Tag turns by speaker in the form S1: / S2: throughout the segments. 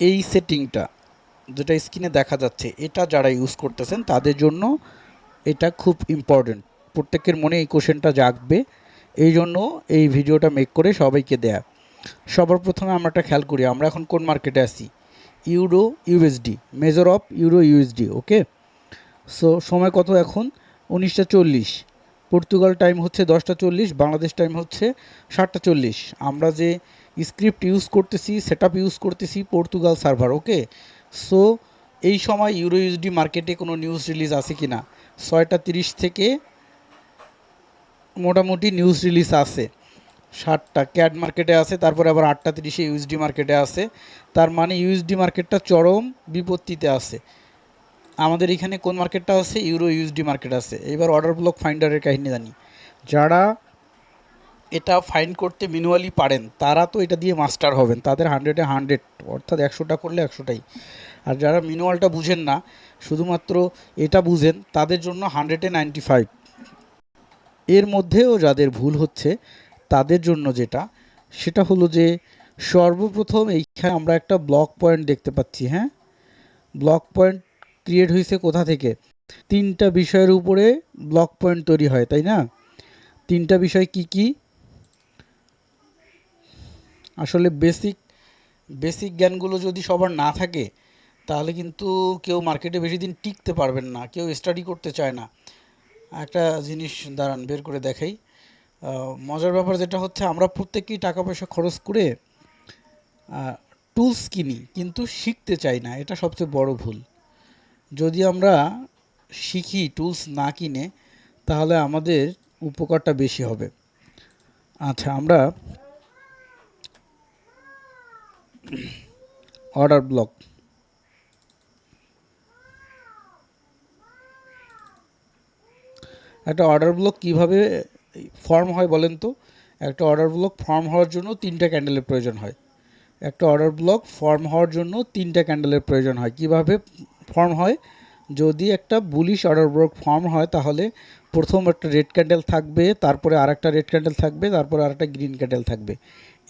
S1: এই সেটিংটা যেটা স্ক্রিনে দেখা যাচ্ছে, এটা যারা ইউজ করতেছেন, তাদের জন্য এটা খুব ইম্পর্টেন্ট প্রত্যেকের মনে এই কোশ্চেনটা জাগবে। এই জন্য এই ভিডিওটা মেক করে সবাইকে দেয়া। সবার প্রথমে আমরা একটা খেয়াল করি, আমরা এখন কোন মার্কেটে আছি? Euro USD major of euro USD okay so সময় কত এখন? উনিশটা চল্লিশ। পর্তুগাল টাইম হচ্ছে দশটা চল্লিশ বাংলাদেশ টাইম হচ্ছে সাতটা চল্লিশ। আমরা যে স্ক্রিপ্ট ইউজ করতেছি সেট ইউজ করতেছি পর্তুগাল সার্ভার, ওকে? সো, এই সময় ইউরো ইউএসডি মার্কেটে কোনো নিউজ রিলিজ আছে কি না? ছয়টা তিরিশ থেকে মোটামুটি নিউজ রিলিজ আছে। ষাটটা ক্যাড মার্কেটে আছে, তারপরে আবার আটটা তিরিশে ইউএসডি মার্কেটে আছে। তার মানে ইউএসডি মার্কেটটা চরম বিপত্তিতে আছে। আমাদের এখানে কোন মার্কেটটা আছে? ইউরো ইউএসডি মার্কেট আছে। এবার অর্ডার ব্লক ফাইন্ডারের কাহিনী জানি। যারা এটা ফাইন্ড করতে ম্যানুয়ালি পারেন, তারা তো এটা দিয়ে মাস্টার হবেন, তাদের হান্ড্রেডে হান্ড্রেড অর্থাৎ একশোটা করলে একশোটাই। আর যারা ম্যানুয়ালটা বুঝেন না, শুধুমাত্র এটা বুঝেন, তাদের জন্য হান্ড্রেডে নাইনটি ফাইভ এর মধ্যেও যাদের ভুল হচ্ছে, তাদের জন্য যেটা, সেটা হলো যে সর্বপ্রথম এইখানে আমরা একটা ব্লক পয়েন্ট দেখতে পাচ্ছি হ্যাঁ? ব্লক পয়েন্ট ক্রিয়েট হয়েছে কোথা থেকে? তিনটা বিষয়ের উপরে ব্লক পয়েন্ট তৈরি হয়, তাই না? তিনটা বিষয় কি কি? আসলে বেসিক বেসিক জ্ঞানগুলো যদি সবার না থাকে, তাহলে কিন্তু কেউ মার্কেটে বেশি দিন টিকতে পারবেন না, কেউ স্টাডি করতে চায় না। একটা জিনিস দাঁড়ান, বের করে দেখাই। মজার ব্যাপার যেটা হচ্ছে, আমরা প্রত্যেকেই টাকা পয়সা খরচ করে টুলস কিনি, কিন্তু শিখতে চাই না, এটা সবচেয়ে বড় ভুল। যদি আমরা শিখি টুলস না কিনে, তাহলে আমাদের উপকারটা বেশি হবে। আচ্ছা আমরা অর্ডার ব্লক একটা অর্ডার ব্লক কীভাবে ফর্ম হয় বলেন তো? একটা অর্ডার ব্লক ফর্ম হওয়ার জন্য তিনটা ক্যান্ডেলের প্রয়োজন হয়। একটা অর্ডার ব্লক ফর্ম হওয়ার জন্য তিনটা ক্যান্ডেলের প্রয়োজন হয়। কীভাবে ফর্ম হয়? যদি একটা বুলিশ অর্ডার ব্লক ফর্ম হয়, তাহলে প্রথম একটা রেড ক্যান্ডেল থাকবে, তারপরে আরেকটা রেড ক্যান্ডেল থাকবে, তারপরে আরেকটা গ্রিন ক্যান্ডেল থাকবে।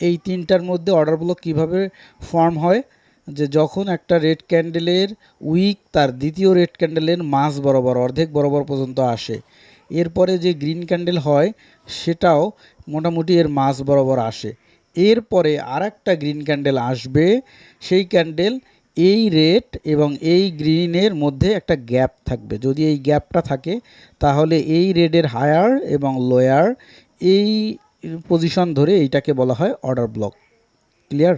S1: এই তিনটার মধ্যে অর্ডার ব্লক কীভাবে ফর্ম হয়? যে যখন একটা রেড ক্যান্ডেলের উইক তার দ্বিতীয় রেড ক্যান্ডেলের মাস বরাবর, অর্ধেক বরাবর পর্যন্ত আসে। এরপরে যে গ্রিন ক্যান্ডেল হয়, সেটাও মোটামুটি এর মাস বরাবর আসে। এরপরে আর একটা গ্রিন ক্যান্ডেল আসবে, সেই ক্যান্ডেল এই রেড এবং এই গ্রিনের মধ্যে একটা গ্যাপ থাকবে। যদি এই গ্যাপটা থাকে, তাহলে এই রেডের হায়ার এবং লোয়ার এই পজিশন ধরে এইটাকে বলা হয় অর্ডার ব্লক ক্লিয়ার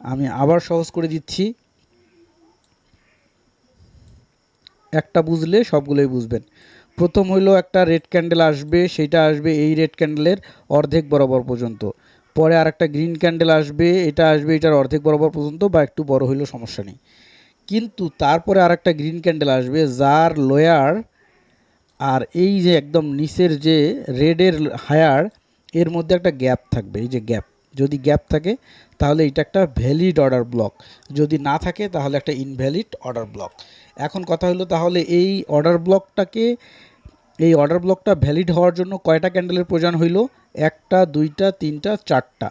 S1: আমি আবার সহজ করে দিচ্ছি। একটা বুঝলে সবগুলোই বুঝবেন। প্রথম হইল একটা রেড ক্যান্ডেল আসবে, সেটা আসবে এই রেড ক্যান্ডেলের অর্ধেক বরাবর পর্যন্ত। পরে আর একটা গ্রিন ক্যান্ডেল আসবে, এটা আসবে এটার অর্ধেক বরাবর পর্যন্ত বা একটু বড় হইলেও সমস্যা নেই। কিন্তু তারপরে আর একটা গ্রিন ক্যান্ডেল আসবে, যার লোয়ার আর এই যে একদম নিচের যে রেডের হায়ার এর মধ্যে একটা গ্যাপ থাকবে, এই যে গ্যাপ যদি গ্যাপ থাকে, তাহলে এটা একটা ভ্যালিড অর্ডার ব্লক যদি না থাকে, তাহলে একটা ইনভ্যালিড অর্ডার ব্লক এখন কথা হলো তাহলে এই অর্ডার ব্লকটাকে এই অর্ডার ব্লকটা ভ্যালিড হওয়ার জন্য কয়টা ক্যান্ডেলের প্রয়োজন হইল? একটা, দুইটা, তিনটা, চারটা।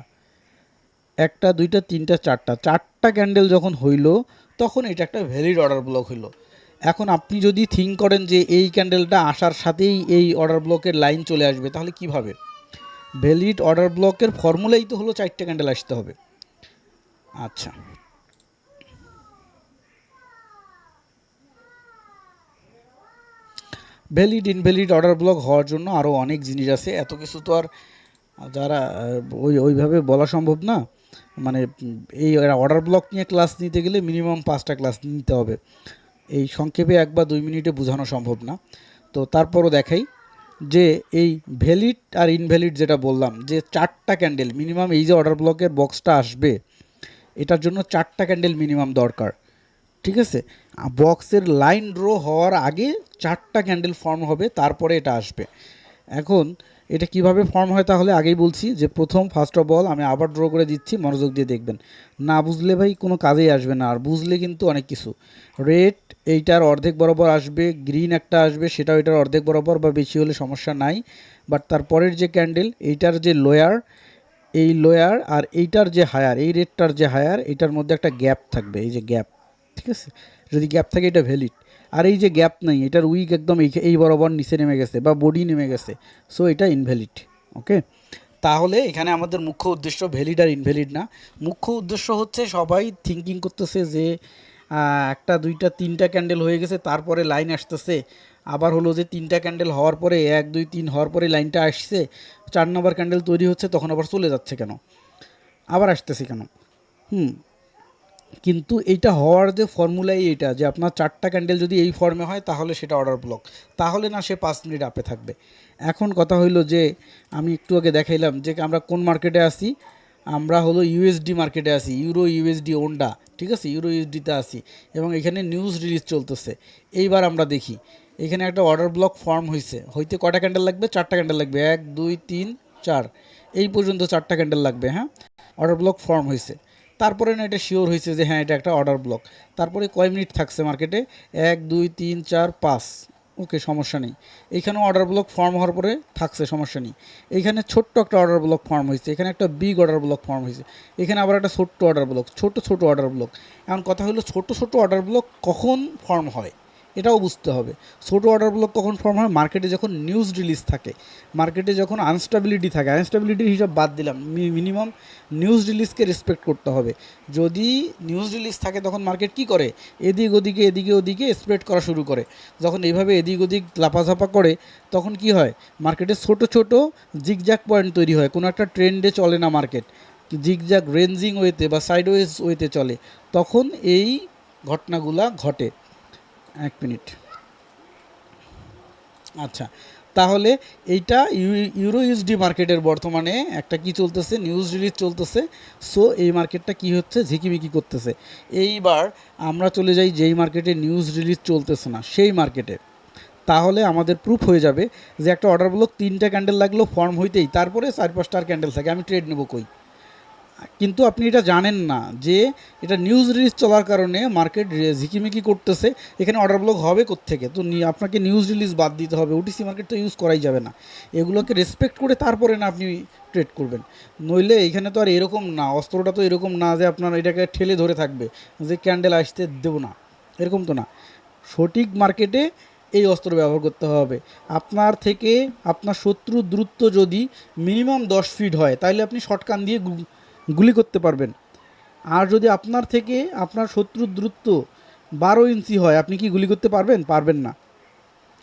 S1: একটা, দুইটা, তিনটা, চারটা। চারটা ক্যান্ডেল যখন হইল, তখন এটা একটা ভ্যালিড অর্ডার ব্লক হইল। এখন আপনি যদি থিঙ্ক করেন যে এই ক্যান্ডেলটা আসার সাথেই এই অর্ডার ব্লকের লাইন চলে আসবে, তাহলে কীভাবে ভ্যালিড অর্ডার ব্লকের ফর্মুলাই তো হলো চারটে ক্যান্ডেল আসতে হবে। আচ্ছা। ভ্যালিড ইনভ্যালিড অর্ডার ব্লক হওয়ার জন্য আরও অনেক জিনিস আছে। এত কিছু তো আর যারা ওই, ওইভাবে বলা সম্ভব না। মানে এই অর্ডার ব্লক নিয়ে ক্লাস নিতে গেলে মিনিমাম পাঁচটা ক্লাস নিতে হবে। এই সংক্ষেপে এক বা দুই মিনিটে বোঝানো সম্ভব না। তো তারপরও দেখাই। যে এই ভ্যালিড আর ইনভ্যালিড যেটা বললাম, যে চারটা ক্যান্ডেল মিনিমাম এই যে অর্ডার ব্লকের বক্সটা আসবে, এটার জন্য চারটা ক্যান্ডেল মিনিমাম দরকার, ঠিক আছে? বক্সের লাইন ড্র হওয়ার আগে চারটা ক্যান্ডেল ফর্ম হবে, তারপরে এটা আসবে। এখন এটা কীভাবে ফর্ম হয় তাহলে আগেই বলছি যে প্রথম ফার্স্ট অফ অল আমি আবার ড্র করে দিচ্ছি, মনোযোগ দিয়ে দেখবেন। না বুঝলে ভাই কোনো কাজেই আসবে না, আর বুঝলে কিন্তু অনেক কিছু। রেড এইটার অর্ধেক বরাবর আসবে গ্রিন একটা আসবে, সেটাও এটার অর্ধেক বরাবর বা বেশি হলে সমস্যা নাই। বাট তারপরের যে ক্যান্ডেল এইটার যে লোয়ার এই লোয়ার আর এইটার যে হায়ার এই রেটটার যে হায়ার এটার মধ্যে একটা গ্যাপ থাকবে, এই যে গ্যাপ ঠিক আছে? যদি গ্যাপ থাকে এটা ভ্যালিড আর এই যে গ্যাপ নাই, এটার উইক একদম এই বরাবর নিচে নেমে গেছে বা বডি নেমে গেছে। সো এটা ইনভ্যালিড ওকে তাহলে এখানে আমাদের মুখ্য উদ্দেশ্য ভ্যালিড আর ইনভ্যালিড না। মুখ্য উদ্দেশ্য হচ্ছে সবাই থিঙ্কিং করতেছে যে একটা, দুইটা, তিনটা ক্যান্ডেল হয়ে গেছে, তারপরে লাইন আসতেছে। আবার হলো যে তিনটা ক্যান্ডেল হওয়ার পরে, এক, দুই, তিন হওয়ার পরে লাইনটা আসছে, চার নম্বর ক্যান্ডেল তৈরি হচ্ছে, তখন আবার চলে যাচ্ছে কেন? আবার আসতেছে কেন? হুম কিন্তু এইটা হওয়ার যে ফর্মুলাই এইটা, যে আপনার চারটা ক্যান্ডেল যদি এই ফর্মে হয়, তাহলে সেটা অর্ডার ব্লক তাহলে না সে পাঁচ মিনিট আপে থাকবে। এখন কথা হইল যে, আমি একটু আগে দেখাইলাম যে, আমরা কোন মার্কেটে আসি আমরা হলো ইউএসডি মার্কেটে আসি ইউরো ইউএসডি ওন্ডা ঠিক আছে? ইউরো ইউএসডিতে আসি এবং এখানে নিউজ রিলিজ চলতেছে। এইবার আমরা দেখি, এখানে একটা অর্ডার ব্লক ফর্ম হয়েছে হইতে কটা ক্যান্ডেল লাগবে? চারটা ক্যান্ডেল লাগবে। এক, দুই, তিন, চার। এই পর্যন্ত চারটা ক্যান্ডেল লাগবে হ্যাঁ? অর্ডার ব্লক ফর্ম হয়েছে তারপরে না এটা শিওর হয়েছে যে হ্যাঁ এটা একটা অর্ডার ব্লক তারপরে কয় মিনিট থাকছে মার্কেটে এক, দুই, তিন, চার, পাঁচ। ওকে সমস্যা নেই। এইখানেও অর্ডার ব্লক ফর্ম হওয়ার পরে থাকছে, সমস্যা নেই। এইখানে ছোট্ট একটা অর্ডার ব্লক ফর্ম হয়েছে। এখানে একটা বিগ অর্ডার ব্লক ফর্ম হয়েছে। এখানে আবার একটা ছোট্ট অর্ডার ব্লক ছোট ছোট অর্ডার ব্লক এখন কথা হলো ছোট ছোট অর্ডার ব্লক কখন ফর্ম হয়? এটাও বুঝতে হবে। ছোটো অর্ডার ব্লক কখন ফর্ম হয়? মার্কেটে যখন নিউজ রিলিজ থাকে মার্কেটে যখন আনস্টেবিলিটি থাকে আনস্টেবিলিটির হিসাব বাদ দিলাম। মিনিমাম নিউজ রিলিজকে রেসপেক্ট করতে হবে। যদি নিউজ রিলিজ থাকে, তখন মার্কেট কি করে? এদিক ওদিকে, এদিকে ওদিকে স্প্রেড করা শুরু করে। যখন এইভাবে এদিক ওদিক লাপাঝাপা করে, তখন কি হয়? মার্কেটে ছোট ছোট জিগজ্যাক পয়েন্ট তৈরি হয়। কোনো একটা ট্রেন্ডে চলে না মার্কেট জিগজ্যাক রেঞ্জিং ওয়েতে বা সাইডওয়েজ ওয়েতে চলে। তখন এই ঘটনাগুলা ঘটে। এক মিনিট। আচ্ছা তাহলে এইটা ইউ- ইউরো ইউএসডি মার্কেটের বর্তমানে একটা কি চলতেছে, নিউজ রিলিজ চলতেছে। সো এই মার্কেটটা কি হচ্ছে, ঝিকিমিকি করতেছে। এইবার আমরা চলে যাই যেই মার্কেটে নিউজ রিলিজ চলতেছে না, সেই মার্কেটে। তাহলে আমাদের প্রুফ হয়ে যাবে যে একটা অর্ডার ব্লক তিনটা ক্যান্ডেল লাগল ফর্ম হইতেই, তারপরে চার পাঁচটা আর ক্যান্ডেল থাকে, আমি ট্রেড নেব কই? কিন্তু আপনি এটা জানেন না যে এটা নিউজ রিলিজ চলার কারণে মার্কেট ঝিকিমিকি করতেছে, এখানে অর্ডার ব্লক হবে থেকে তো আপনাকে নিউজ রিলিজ বাদ দিতে হবে ওটিসি মার্কেট তো ইউজ করাই যাবে না। এগুলোকে রেসপেক্ট করে তারপরে না আপনি ট্রেড করবেন। নইলে এখানে তো আর এরকম না, অস্ত্রটা তো এরকম না যে আপনার এটাকে ঠেলে ধরে থাকবে, যে ক্যান্ডেল আসতে দেবো না। এরকম তো না। সঠিক মার্কেটে এই অস্ত্র ব্যবহার করতে হবে। আপনার থেকে আপনার শত্রুর দূরত্ব যদি মিনিমাম দশ ফিট হয় তাহলে আপনি শর্টকান দিয়ে গুলি করতে পারবেন। আর যদি আপনার থেকে আপনার শত্রুর দূরত্ব বারো ইঞ্চি হয়, আপনি কি গুলি করতে পারবেন? পারবেন না।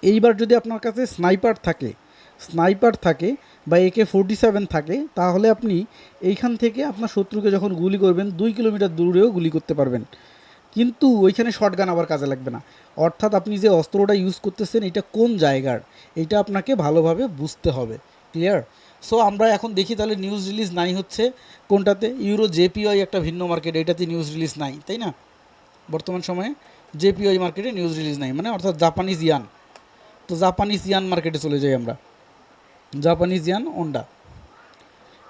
S1: এইবার যদি আপনার কাছে স্নাইপার থাকে স্নাইপার থাকে বা একে ফোরটি সেভেন থাকে, তাহলে আপনি এইখান থেকে আপনার শত্রুকে যখন গুলি করবেন, দুই কিলোমিটার দূরেও গুলি করতে পারবেন। কিন্তু ওইখানে শর্টগান আবার কাজে লাগবে না। অর্থাৎ আপনি যে অস্ত্রটা ইউজ করতেছেন, এটা কোন জায়গার? এটা আপনাকে ভালোভাবে বুঝতে হবে। ক্লিয়ার সো আমরা এখন দেখি তাহলে নিউজ রিলিজ নাই হচ্ছে। কোনটাতে? ইউরো জেপিওয়াই একটা ভিন্ন মার্কেট এটাতে নিউজ রিলিজ নাই, তাই না? বর্তমান সময়ে জেপিওয়াই মার্কেটে নিউজ রিলিজ নাই মানে অর্থাৎ জাপানিজ ইয়ান তো জাপানিজ ইয়ান মার্কেটে চলে যাই আমরা। জাপানিজ ইয়ান ওন্ডা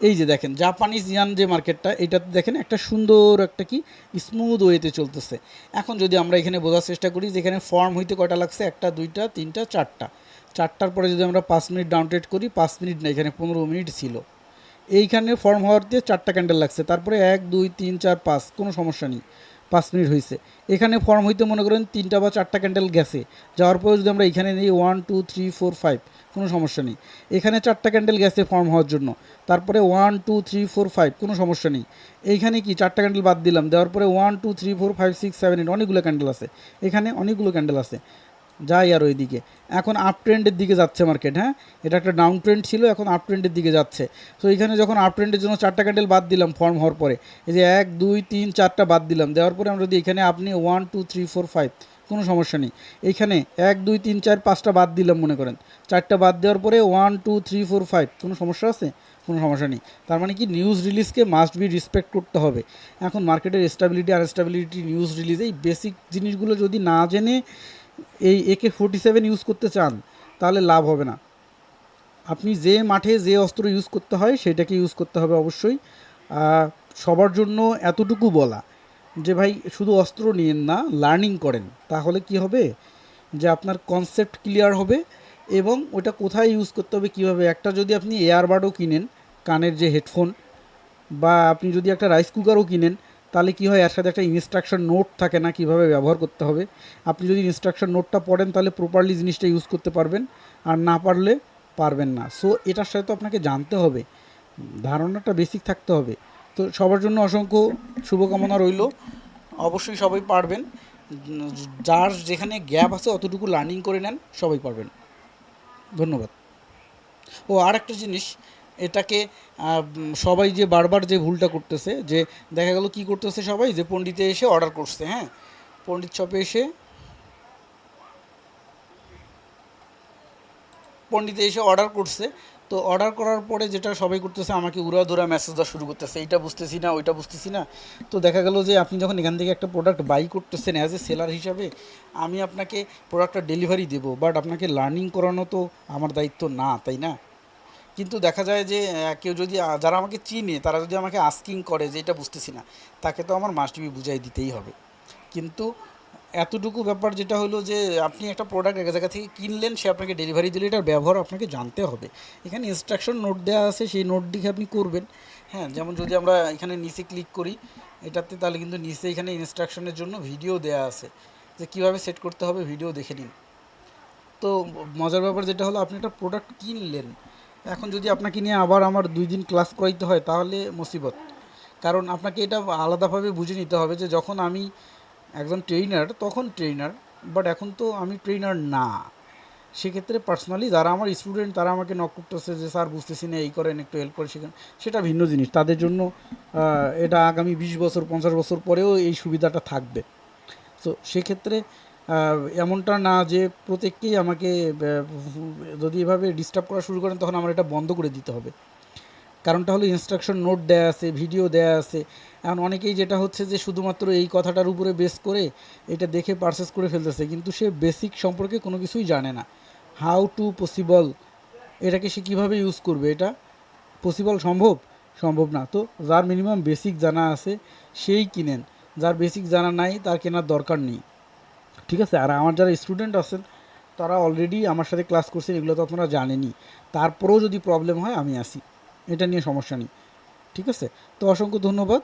S1: এই যে দেখেন জাপানিজ ইয়ান যে মার্কেটটা এটাতে দেখেন একটা সুন্দর একটা কি স্মুথ ওয়েতে চলতেছে। এখন যদি আমরা এখানে বোঝার চেষ্টা করি যে এখানে ফর্ম হইতে কয়টা লাগছে? একটা, দুইটা, তিনটা, চারটা। চারটার পরে যদি আমরা পাঁচ মিনিট ডাউন ট্রেড করি, পাঁচ মিনিট না, এখানে পনেরো মিনিট ছিল। এইখানে ফর্ম হওয়ার দিয়ে চারটা ক্যান্ডেল লাগছে। তারপরে এক, দুই, তিন, চার, পাঁচ, কোনো সমস্যা নেই। পাঁচ মিনিট হয়েছে এখানে ফর্ম হইতে মনে করেন তিনটা বা চারটা ক্যান্ডেল গেছে। যাওয়ার পরে যদি আমরা এখানে নিই one two three four five কোনো সমস্যা নেই। এখানে চারটা ক্যান্ডেল গেছে ফর্ম হওয়ার জন্য। তারপরে one two three four five কোনো সমস্যা নেই। এইখানে কি চারটা ক্যান্ডেল বাদ দিলাম? দেওয়ার পরে one two three four five six seven eight অনেকগুলো ক্যান্ডেল আছে। এখানে অনেকগুলো ক্যান্ডেল আছে। যাই আর ওইদিকে। এখন আপ ট্রেন্ডের দিকে যাচ্ছে মার্কেট হ্যাঁ? এটা একটা ডাউন ট্রেন্ড ছিল, এখন আপ ট্রেন্ডের দিকে যাচ্ছে। তো এখানে যখন আপ ট্রেন্ডের জন্য চারটা ক্যান্ডেল বাদ দিলাম ফর্ম হওয়ার পরে, এই যে এক, দুই, তিন, চারটা বাদ দিলাম। দেওয়ার পরে আমরা যদি এখানে আপনি one two three four five কোনো সমস্যা নেই। এইখানে এক, দুই, তিন, চার, পাঁচটা বাদ দিলাম মনে করেন। চারটা বাদ দেওয়ার পরে one two three four five কোনো সমস্যা আছে? কোনো সমস্যা নেই। তার মানে কি নিউজ রিলিজকে মাস্ট বি রেসপেক্ট করতে হবে। এখন মার্কেটের স্টেবিলিটি আর স্টেবিলিটি নিউজ রিলিজ এই বেসিক জিনিসগুলো যদি না জেনে এই একে ফোর্টি সেভেন ইউজ করতে চান, তাহলে লাভ হবে না। আপনি যে মাঠে যে অস্ত্র ইউজ করতে হয়, সেটাকে ইউজ করতে হবে অবশ্যই। সবার জন্য এতটুকু বলা। যে ভাই, শুধু অস্ত্র নিয়েন না লার্নিং করেন। তাহলে কি হবে? যে আপনার কনসেপ্ট ক্লিয়ার হবে এবং ওটা কোথায় ইউজ করতে হবে, কীভাবে? একটা যদি আপনি এয়ারবাডও কিনেন, কানের যে হেডফোন বা আপনি যদি একটা রাইস কুকারও কিনেন, তাহলে কি হয়? এর সাথে একটা ইনস্ট্রাকশন নোট থাকে না, কীভাবে ব্যবহার করতে হবে। আপনি যদি ইনস্ট্রাকশন নোটটা পড়েন, তাহলে প্রপারলি জিনিসটা ইউজ করতে পারবেন, আর না পারলে পারবেন না। সো এটার সাথে তো আপনাকে জানতে হবে। ধারণাটা বেসিক থাকতে হবে। তো সবার জন্য অসংখ্য শুভকামনা রইল। অবশ্যই সবাই পারবেন। যার যেখানে গ্যাপ আছে অতটুকু লার্নিং করে নেন, সবাই পারবেন। ধন্যবাদ। ও আর একটা জিনিস, এটাকে সবাই যে বারবার যে ভুলটা করতেছে, যে দেখা গেল কি করতেছে সবাই, যে পণ্ডিতে এসে অর্ডার করছে হ্যাঁ? পণ্ডিত শপে এসে, পণ্ডিতে এসে অর্ডার করছে তো অর্ডার করার পরে যেটা সবাই করতেছে, আমাকে উড়াধুরা মেসেজ দেওয়া শুরু করতেছে, এইটা বুঝতেছি না, ওইটা বুঝতেছি না। তো দেখা গেল যে আপনি যখন এখান থেকে একটা প্রোডাক্ট বাই করতেছেন অ্যাজ এ সেলার হিসাবে, আমি আপনাকে প্রোডাক্টটা ডেলিভারি দেবো বাট আপনাকে লার্নিং করানো তো আমার দায়িত্ব না, তাই না? কিন্তু দেখা যায় যে কেউ যদি যারা আমাকে চিনে, তারা যদি আমাকে আস্কিং করে যে, এটা বুঝতেছি না, তাকে তো আমার মাস্ট বি বুঝাই দিতেই হবে। কিন্তু এতটুকু ব্যাপার যেটা হলো যে আপনি একটা প্রোডাক্ট এক জায়গা থেকে কিনলেন, সে আপনাকে ডেলিভারি দিলে, এটার ব্যবহার আপনাকে জানতে হবে। এখানে ইনস্ট্রাকশন নোট দেওয়া আছে, সেই নোট দিকে আপনি করবেন। হ্যাঁ যেমন যদি আমরা এখানে নিচে ক্লিক করি, এটাতে তাহলে কিন্তু নিচে এখানে ইনস্ট্রাকশনের জন্য ভিডিও দেওয়া আছে। যে কীভাবে সেট করতে হবে ভিডিও দেখে নিন। তো মজার ব্যাপার যেটা হলো, আপনি একটা প্রোডাক্ট কিনলেন। এখন যদি আপনাকে নিয়ে আবার আমার দুই দিন ক্লাস করাইতে হয়, তাহলে মুসিবত। কারণ আপনাকে এটা আলাদাভাবে বুঝে নিতে হবে যে যখন আমি একজন ট্রেনার তখন ট্রেনার বাট এখন তো আমি ট্রেনার না। সেক্ষেত্রে পার্সোনালি যারা আমার স্টুডেন্ট তারা আমাকে নক করতেছে যে, স্যার, বুঝতেছি না, এই করেন, একটু হেল্প করে শেখেন। সেটা ভিন্ন জিনিস। তাদের জন্য এটা আগামী বিশ বছর, পঞ্চাশ বছর পরেও এই সুবিধাটা থাকবে। তো সেক্ষেত্রে এমনটা না যে, প্রত্যেককেই আমাকে যদি এভাবে ডিস্টার্ব করা শুরু করেন, তখন আমার এটা বন্ধ করে দিতে হবে। কারণটা হলো ইনস্ট্রাকশন নোট দেয়া আছে ভিডিও দেয়া আছে। এখন অনেকেই যেটা হচ্ছে যে শুধুমাত্র এই কথাটার উপরে বেস করে এটা দেখে পারচেস করে ফেলতেছে, কিন্তু সে বেসিক সম্পর্কে কোনো কিছুই জানে না। হাউ টু পসিবল এটাকে সে কীভাবে ইউজ করবে? এটা পসিবল সম্ভব? সম্ভব না। তো যার মিনিমাম বেসিক জানা আছে, সেই কিনেন। যার বেসিক জানা নাই, তার কেনার দরকার নেই। ঠিক আছে? আর আমার যারা স্টুডেন্ট আছেন, তারা অলরেডি আমার সাথে ক্লাস করছেন, এগুলো তো আপনারা জানেনই। তারপরেও যদি প্রবলেম হয়, আমি আসি। এটা নিয়ে সমস্যা নেই। ঠিক আছে? তো অসংখ্য ধন্যবাদ।